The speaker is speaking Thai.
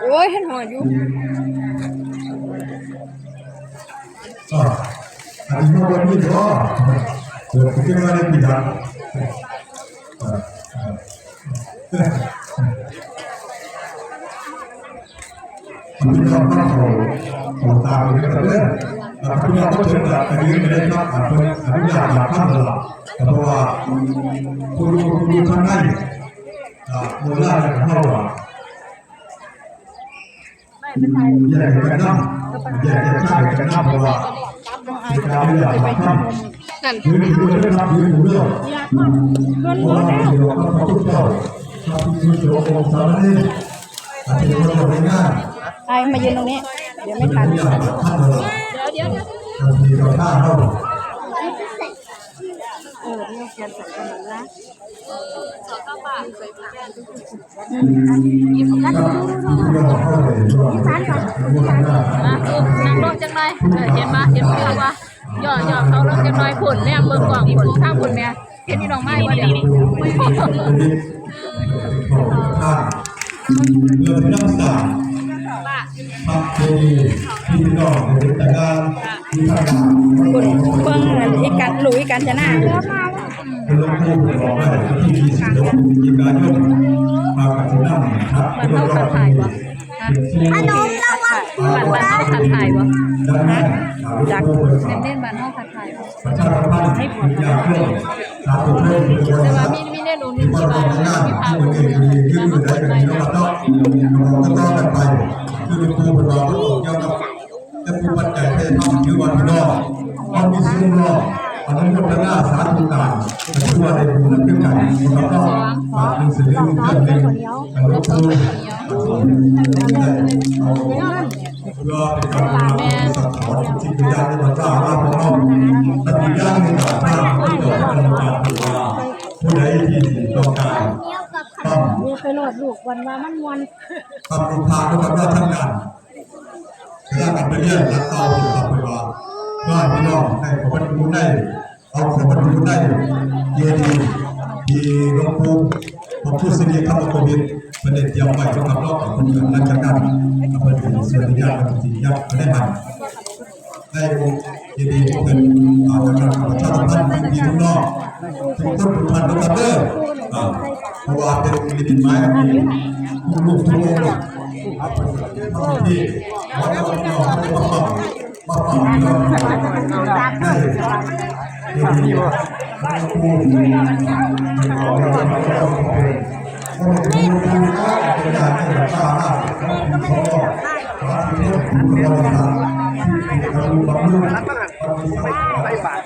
โอ้ยเห็นหัวอยู่ก็อันนี้วันนี้ก็เดี๋ยวผมจะมาเล่นกีฬาคุณพี่น้องต้องขอขอตามไปกันเลยคุณพี่น้องต้องเชิญจากอันนี้ไม่ได้ครับอันนี้อนุญาตจากท่านละเพราะว่าคุณคุณคุณท่านนั้นมูลค่าของเราว่า แยกกันนั่งแยกกันใช่กันนั่งเพราะว่าการไม่อยากทำนั่นยืนอยู่ด้วยนะครับยืนอยู่เรื่องเพราะว่าเราก็พระพุทธเจ้าพระพุทธเจ้าองค์สารนี่อาจจะเป็นคนไม่ง่ายไอ้มายืนตรงนี้ เดี๋ยวไม่ทันเดี๋ยวเดี๋ยวเดี๋ยวบางที เราท่าเข้าเออนี่เขียนใส่กันหมดนะครับที่เราเข้าเลยว่าท่านครับมาคือนั่งลงจังหน่อยเออเห็นมาเห็นวิวว่าย่อย่อเขาลงจังหน่อยผลเนี่ยเบิ่งกว่างผลข้างผลเนี่ยเห็นนี่น้องไม้ว่าเดี๋ยวนี้ท่านเรื่องน้ำสาพระเจดีย์ที่พี่น้องในแต่การที่ท่านคุณเบิ่งอันอีกันหลุยกันจะหน้าเป็นลงทุน บอกว่าที่มีสิทธิ์มีการยกมากับที่นั่งครับมันเข้าขัดถ่ายบ่ฮะขนมระวังบ้านบ้านเข้าขัดถ่ายบ่ดังนั้นจากเน้นเน้นบ้านเข้าขัดถ่ายบ่ประชาสัมพันธ์ให้ผลยาเพื่อสาธุเพื่อแต่ว่ามีมีแน่นอนมีที่ที่ว่าว่าเราไม่น่ามีพาที่ผมันลเองคือมาคือมามันผได้ลกันไปแล้วก็เราก็ต้องกันไปคือเป็นครูเป็นเราเกี่ยวกับจะผู้ปัจจัยให้ทำคือวันที่นอกเรามีสิ่งรอ อันนั้นก็เป็นหน้าสาธุการแต่ที่ว่าในบุญนั้นเป็นกันเราต้องฝากหนังสือเรื่องเรื่องหนึ่งแต่ว่าครูเอาเพื่อเป็นการสั่งสอนจิตวิญญาณพระเจ้าว่าของเราปฏิญาณในการสร้างที่เราต้องการถือว่าผู้ใดที่ต้องการต้องเรียกไปโหลดลูกวันว่ามันมวนทำรูปภาพด้วยกันว่าทำงานเวลากันไปเรียนรักเอาถึงต่อไปว่าก็ให้พี่น้องให้ขอบคุณได้ เอาขอบคุณได้เยดีดีหลวงปู่ผมพูดสิ่งนี้ครับโควิดประเด็นเดียวไปสำหรับรอบของคนเมืองนักการอำเภอถึงส่วนที่ยากจริงๆยักไม่ได้มันได้ยินดีเป็นอาจารย์ประชาสัมพันธ์เป็นดีทุกนอกทุกคนทุกท่านทุกท่านเด้อเพราะว่าเป็นดินไม้กับมีทุกลูกทุกองค์ที่วัดเราเราไม่ต้องมามาฟังเรา ได้ยินดีว่าผู้ที่เราเราเราเราเป็นคนที่ดูแลเป็นการให้ราคาหน้าของเขาขอที่